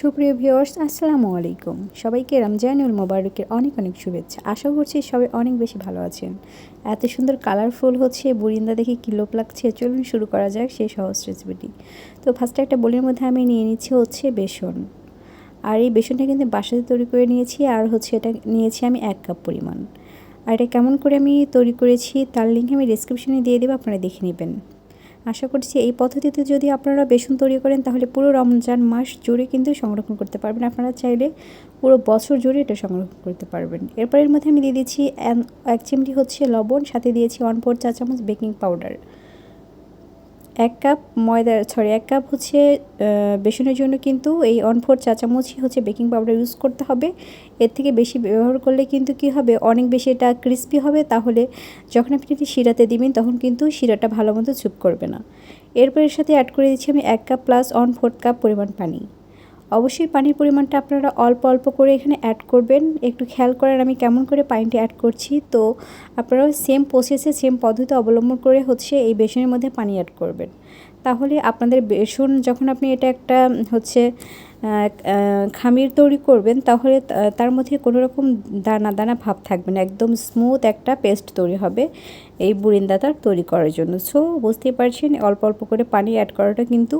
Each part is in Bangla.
সুপ্রিয় ভিউয়ার্স, আসসালামু আলাইকুম। সবাইকে রমজানুল মোবারকের অনেক অনেক শুভেচ্ছা। আশা করছি সবাই অনেক বেশি ভালো আছেন। এত সুন্দর কালারফুল হচ্ছে, বুরিন্দা দেখে কিলোপ লাগছে? চলুন শুরু করা যাক সেই সহজ রেসিপিটি তো ফার্স্টে একটা বলির মধ্যে আমি নিয়ে নিচ্ছি হচ্ছে বেসন। আর এই বেসনটা কিন্তু বাসাতে তৈরি করে নিয়েছি, আর হচ্ছে এটা নিয়েছি আমি এক কাপ পরিমাণ। আর এটা কেমন করে আমি তৈরি করেছি, তার লিঙ্ক আমি ডিসক্রিপশনে দিয়ে দেবো, আপনারা দেখে নেবেন। আশা করছি এই পদ্ধতিতে যদি আপনারা বেসন তৈরি করেন, তাহলে পুরো রমজান মাস জুড়ে কিন্তু সংরক্ষণ করতে পারবেন। আপনারা চাইলে পুরো বছর জুড়ে এটা সংরক্ষণ করতে পারবেন। এরপরের মধ্যে আমি দিয়ে দিচ্ছি এক চিমটি হচ্ছে লবণ, সাথে দিয়েছি ওয়ান ফোর চা চামচ বেকিং পাউডার এক কাপ ময়দা সরি এক কাপ হচ্ছে বেসনের জন্য কিন্তু এই অনফোর ফোর চা চামচই হচ্ছে বেকিং পাউডার ইউজ করতে হবে। এর থেকে বেশি ব্যবহার করলে কিন্তু কি হবে? অনেক বেশি এটা ক্রিস্পি হবে। তাহলে যখন আপনি এটি শিরাতে দিবেন, তখন কিন্তু শিরাটা ভালো মতো চুপ করবে না। এরপর এর সাথে অ্যাড করে দিচ্ছি আমি এক cup plus one fourth cup পরিমাণ পানি। অবশ্যই পানির পরিমাণটা আপনারা অল্প অল্প করে এখানে অ্যাড করবেন। একটু খেয়াল করেন আমি কেমন করে পানিটা অ্যাড করছি। তো আপনারাও সেম প্রসেসে সেম পদ্ধতি অবলম্বন করে হচ্ছে এই বেসনের মধ্যে পানি অ্যাড করবেন। তাহলে আপনাদের বেসন যখন আপনি এটা একটা হচ্ছে খামির তৈরি করবেন, তাহলে তার মধ্যে কোনো রকম দানা দানা ভাব থাকবে না। একদম স্মুথ একটা পেস্ট তৈরি হবে এই বুরিন্দাটা তৈরি করার জন্য। সো বুঝতেই পারছেন, অল্প অল্প করে পানি অ্যাড করাটা কিন্তু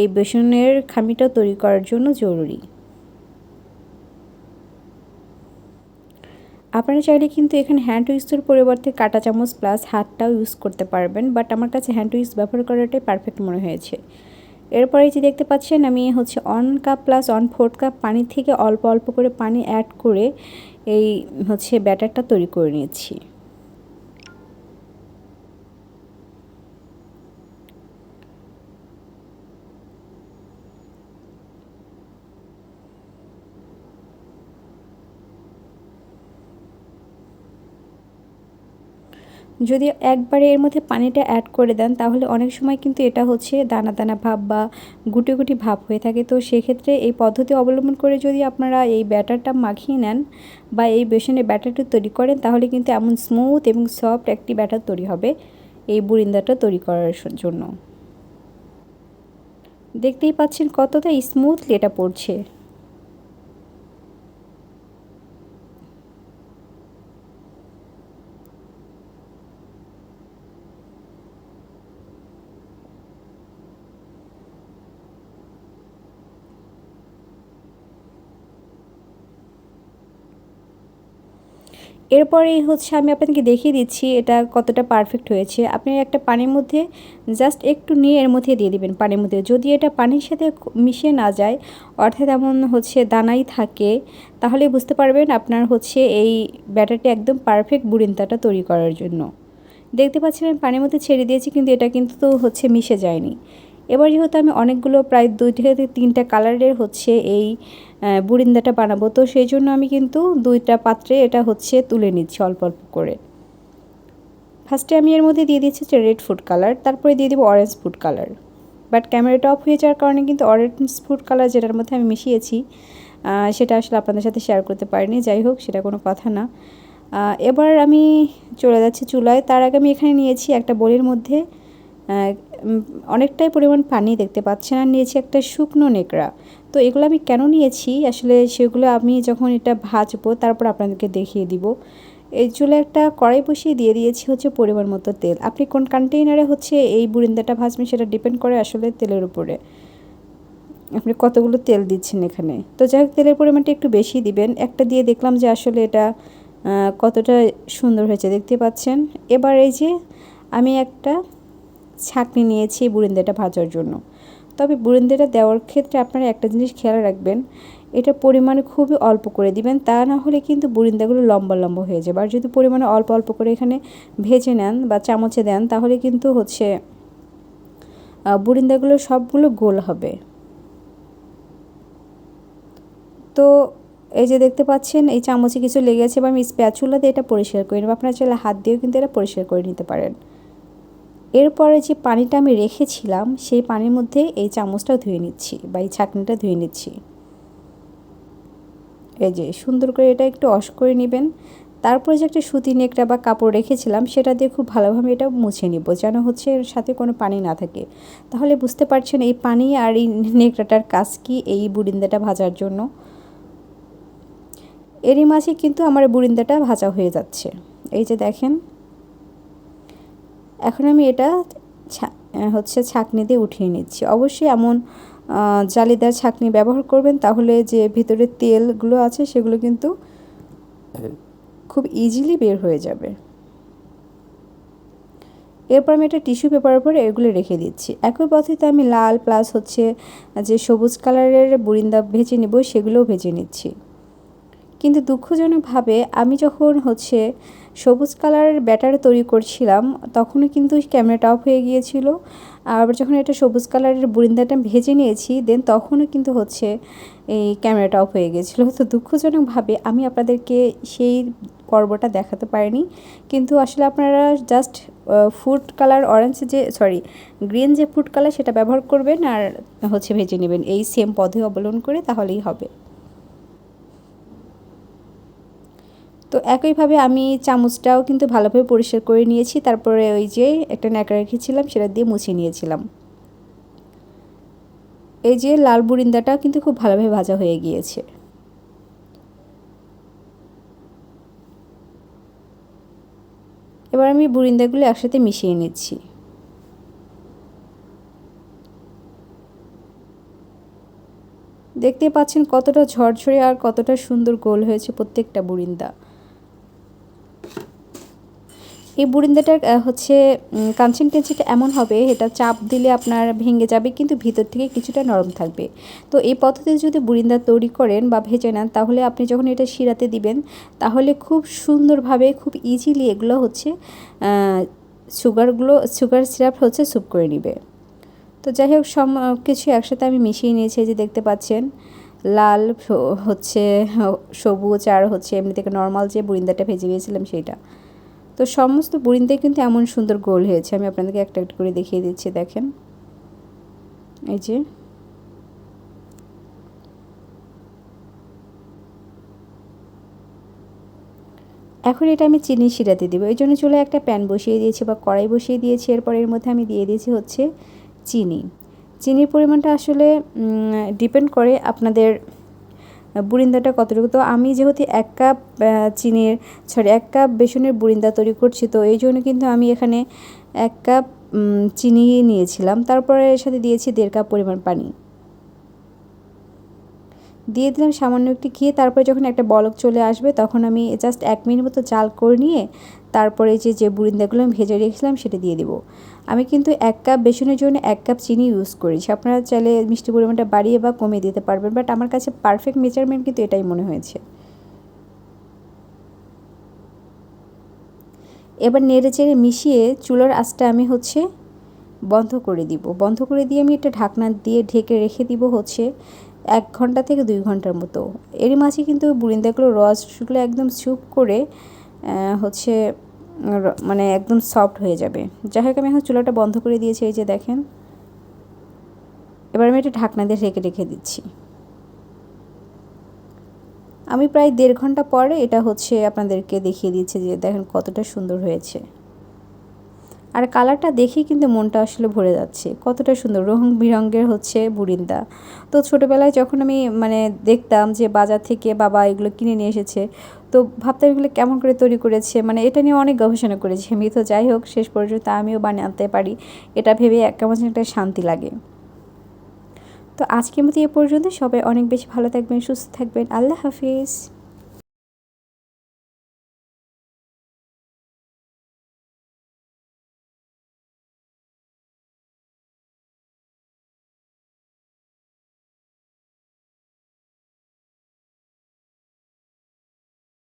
এই বেসনের খামিটা তৈরি করার জন্য জরুরি। আপনারা চাইলে কিন্তু এখানে হ্যান্ড উইক্সের পরিবর্তে কাটা চামচ প্লাস হাতটাও ইউজ করতে পারবেন বাট আমার কাছে হ্যান্ড উইক্স ব্যবহার করাটাই পারফেক্ট মনে হয়েছে। এরপরে যে দেখতে পাচ্ছেন, আমি হচ্ছে on cup plus one fourth cup পানি থেকে অল্প অল্প করে পানি অ্যাড করে এই হচ্ছে ব্যাটারটা তৈরি করে নিয়েছি। যদি একবারে এর মধ্যে পানিটা অ্যাড করে দেন, তাহলে অনেক সময় কিন্তু এটা হচ্ছে দানা দানা ভাব বা গুটি গুটি ভাব হয়ে থাকে। তো সেক্ষেত্রে এই পদ্ধতি অবলম্বন করে যদি আপনারা এই ব্যাটারটা মাখিয়ে নেন বা এই বেসনের ব্যাটারটা তৈরি করেন, তাহলে কিন্তু এমন স্মুথ এবং সফট একটি ব্যাটার তৈরি হবে এই বুরিন্দাটা তৈরি করার জন্য। দেখতেই পাচ্ছেন কতটা স্মুথলি এটা পড়ছে। এরপরেই হচ্ছে আমি আপনাদেরকে দেখিয়ে দিচ্ছি এটা কতটা পারফেক্ট হয়েছে। আপনি একটা পানির মধ্যে জাস্ট একটু নিয়ে এর মধ্যে দিয়ে দিবেন পানির মধ্যে। যদি এটা পানির সাথে মিশে না যায়, অর্থাৎ এমন হচ্ছে দানাই থাকে, তাহলে বুঝতে পারবেন আপনার হচ্ছে এই ব্যাটারটি একদম পারফেক্ট বুড়িন্তাটা তৈরি করার জন্য। দেখতে পাচ্ছেন আমি পানির মধ্যে ছেড়ে দিয়েছি, কিন্তু এটা কিন্তু তো হচ্ছে মিশে যায়নি। এবার যেহেতু আমি অনেকগুলো প্রায় দুই থেকে তিনটা কালারের হচ্ছে এই বুরিন্দাটা বানাবো, তো সেই জন্য আমি কিন্তু দুইটা পাত্রে এটা হচ্ছে তুলে নিচ্ছি অল্প অল্প করে। ফার্স্টে আমি এর মধ্যে দিয়ে দিচ্ছি হচ্ছে রেড ফুড কালার তারপরে দিয়ে দেবো অরেঞ্জ ফুড কালার বাট ক্যামেরাটা অফ হয়ে যাওয়ার কারণে কিন্তু অরেঞ্জ ফুড কালার যেটার মধ্যে আমি মিশিয়েছি সেটা আসলে আপনাদের সাথে শেয়ার করতে পারিনি, যাই হোক, সেটা কোনো কথা না। এবার আমি চলে যাচ্ছি চুলায়, তার আগে আমি এখানে নিয়েছি একটা বোলের মধ্যে অনেকটাই পরিমাণ পানি দেখতে পাচ্ছেন আর নিয়েছি একটা শুকনো নেকড়া। তো এগুলো আমি কেন নিয়েছি? আসলে সেগুলো আমি যখন এটা ভাজবো, তারপর আপনাদেরকে দেখিয়ে দিব। এই চুলে একটা কড়াই বসিয়ে দিয়ে দিয়েছি হচ্ছে পরিমাণ মতো তেল। আপনি কোন কন্টেইনারে হচ্ছে এই বুরিন্দাটা ভাজবেন সেটা ডিপেন্ড করে আসলে তেলের উপরে। আপনি কতগুলো তেল দিচ্ছেন এখানে? তো যাই হোক, তেলের পরিমাণটা একটু বেশি দিবেন। একটা দিয়ে দেখলাম যে আসলে এটা কতটা সুন্দর হয়েছে, দেখতে পাচ্ছেন? এবার এই যে আমি একটা ছাঁকনি নিয়েছি বুরিন্দাটা ভাজার জন্য। তবে বুরিন্দাটা দেওয়ার ক্ষেত্রে আপনারা একটা জিনিস খেয়াল রাখবেন, এটা পরিমাণে খুবই অল্প করে দিবেন, তা না হলে কিন্তু বুরিন্দাগুলো লম্বা লম্বা হয়ে যাবে। আর যদি পরিমাণে অল্প অল্প করে এখানে ভেজে নেন বা চামচে দেন, তাহলে কিন্তু হচ্ছে বুরিন্দাগুলো সবগুলো গোল হবে। তো এই যে দেখতে পাচ্ছেন, এই চামচে কিছু লেগেছে বা আমি স্প্যাচুলা দিয়ে এটা পরিষ্কার করে নেব। আপনারা চাইলে হাত দিয়েও কিন্তু এটা পরিষ্কার করে নিতে পারেন। এরপরে যে পানিটা আমি রেখেছিলাম, সেই পানির মধ্যে এই চামচটা ধুয়ে নিচ্ছি বা এই ছাকনিটা ধুয়ে নিচ্ছি। এই যে সুন্দর করে এটা একটু অস করে নেবেন। তারপরে যে একটা সুতি নেকড়া বা কাপড় রেখেছিলাম, সেটা দিয়ে খুব ভালোভাবে এটা মুছে নিব যেন হচ্ছে এর সাথে কোনো পানি না থাকে। তাহলে বুঝতে পারছেন এই পানি আর এই নেকড়াটার কাজ কি এই বুরিন্দাটা ভাজার জন্য? এরই মাঝে কিন্তু আমার বুরিন্দাটা ভাজা হয়ে যাচ্ছে। এই যে দেখেন এখন আমি এটা হচ্ছে ছাকনি দিয়ে উঠিয়ে নিচ্ছি। অবশ্যই এমন জালিদার ছাকনি ব্যবহার করবেন, তাহলে যে ভিতরে তেলগুলো আছে সেগুলো কিন্তু খুব ইজিলি বের হয়ে যাবে। এরপর আমি একটা টিস্যু পেপারের উপরে এগুলো রেখে দিচ্ছি। একই পদ্ধতিতে আমি লাল প্লাস হচ্ছে যে সবুজ কালারের বুরিন্দা ভেজে নেব, সেগুলোও ভেজে নিচ্ছি। কিন্তু দুঃখজনকভাবে আমি যখন হচ্ছে সবুজ কালারের ব্যাটার তৈরি করছিলাম, তখনও কিন্তু ক্যামেরাটা অফ হয়ে গিয়েছিল। আবার যখন এটা সবুজ কালারের বুরিন্দাটা ভেজে নিয়েছি দেন তখনও কিন্তু হচ্ছে এই ক্যামেরাটা অফ হয়ে গিয়েছিল। তো দুঃখজনকভাবে আমি আপনাদেরকে সেই পর্বটা দেখাতে পারিনি। কিন্তু আসলে আপনারা জাস্ট ফুড কালার অরেঞ্জ যে সরি গ্রিন যে ফুড কালার সেটা ব্যবহার করবেন আর হচ্ছে ভেজে নেবেন। এই সেম পদ্ধতি অবলম্বন করে তাহলেই হবে। তো একইভাবে আমি চামচটাও কিন্তু ভালোভাবে পরিষ্কার করে নিয়েছি, তারপরে ওই যে একটা ন্যাকড়া রেখেছিলাম, সেটা দিয়ে মুছে নিয়েছিলাম। এই যে লাল বুরিন্দাটাও কিন্তু খুব ভালোভাবে ভাজা হয়ে গিয়েছে। এবার আমি বুরিন্দাগুলো একসাথে মিশিয়ে নিচ্ছি। দেখতে পাচ্ছেন কতটা ঝরঝরে আর কতটা সুন্দর গোল হয়েছে প্রত্যেকটা বুরিন্দা। এই বুরিন্দাটার হচ্ছে কনসিস্টেন্সিটা এমন হবে, এটা চাপ দিলে আপনার ভেঙে যাবে, কিন্তু ভিতর থেকে কিছুটা নরম থাকবে। তো এই পদ্ধতিতে যদি বুরিন্দা তৈরি করেন বা ভেজে নেন, তাহলে আপনি যখন এটা শিরাতে দিবেন, তাহলে খুব সুন্দরভাবে, খুব ইজিলি এগুলো হচ্ছে সুগারগুলো, সুগার সিরাপ হচ্ছে স্যুপ করে নিবে। তো যাই হোক, সব কিছু একসাথে আমি মিশিয়ে নিয়েছি যে দেখতে পাচ্ছেন, লাল হচ্ছে, সবুজ আর হচ্ছে এমনি থেকে নর্মাল যে বুরিন্দাটা ভেজে গিয়েছিলাম সেইটা। তো সমস্ত বুড়িনতে কিন্তু এমন সুন্দর গোল হয়েছে। আমি আপনাদেরকে একটা একটা করে দেখিয়ে দিচ্ছি, দেখেন। এই যে। এখন এটা আমি চিনি শিরাতে দেবো। এই জন্য চলে একটা প্যান বসিয়ে দিয়েছি বা কড়াই বসিয়ে দিয়েছি। এরপর এর মধ্যে আমি দিয়ে দিয়েছি হচ্ছে চিনি। চিনির পরিমাণটা আসলে ডিপেন্ড করে আপনাদের বুরিন্দাটা কতটুকু? তো আমি যেহেতু এক কাপ চিনির সরি এক কাপ বেসনের বুরিন্দা তৈরি করছি, তো এই জন্য কিন্তু আমি এখানে এক কাপ চিনি নিয়েছিলাম। তারপরে এর সাথে দিয়েছি দেড় কাপ পরিমাণ পানি। দিয়ে দিলাম সামান্য একটি খেয়ে তারপরে যখন একটা বলক চলে আসবে, তখন আমি জাস্ট এক মিনিট মতো চাল করে নিয়ে তারপরে যে যে বুরিন্দাগুলো আমি ভেজে রেখেছিলাম সেটা দিয়ে দেবো। আমি কিন্তু এক কাপ বেসনের জন্য এক কাপ চিনি ইউজ করেছি। আপনারা চাইলে মিষ্টি পরিমাণটা বাড়িয়ে বা কমিয়ে দিতে পারবেন বাট আমার কাছে পারফেক্ট মেজারমেন্ট কিন্তু এটাই মনে হয়েছে। এবার নেড়ে চেড়ে মিশিয়ে চুলোর আঁচটা আমি হচ্ছে বন্ধ করে দিব। বন্ধ করে দিয়ে আমি একটা ঢাকনা দিয়ে ঢেকে রেখে দিব হচ্ছে এক ঘণ্টা থেকে দুই ঘণ্টার মতো। এরই মাঝে কিন্তু বুরিন্দাগুলো রসগুলো একদম চুপ করে হচ্ছে মানে একদম সফট হয়ে যাবে। যাই হোক, আমি এখন চুলাটা বন্ধ করে দিয়েছি, এই যে দেখেন। এবার আমি এটা ঢাকনা দিয়ে রেখে রেখে দিচ্ছি। আমি প্রায় দেড় ঘণ্টা পরে এটা হচ্ছে আপনাদেরকে দেখিয়ে দিচ্ছি যে দেখেন কতটা সুন্দর হয়েছে। আর কালারটা দেখেই কিন্তু মনটা আসলে ভরে যাচ্ছে। কতটা সুন্দর রং বিরঙ্গের হচ্ছে বুরিন্দা। তো ছোটোবেলায় যখন আমি মানে দেখতাম যে বাজার থেকে বাবা এগুলো কিনে নিয়ে এসেছে, তো ভাবতাম এগুলো কেমন করে তৈরি করেছে মানে এটা নিয়ে অনেক গবেষণা করেছি আমি। তো যাই হোক, শেষ পর্যন্ত আমিও বানাতে পারি। এটা ভেবে কেমন একটা শান্তি লাগে। তো আজকের মতো এ পর্যন্ত। সবাই অনেক বেশি ভালো থাকবেন, সুস্থ থাকবেন। আল্লাহ হাফিজ।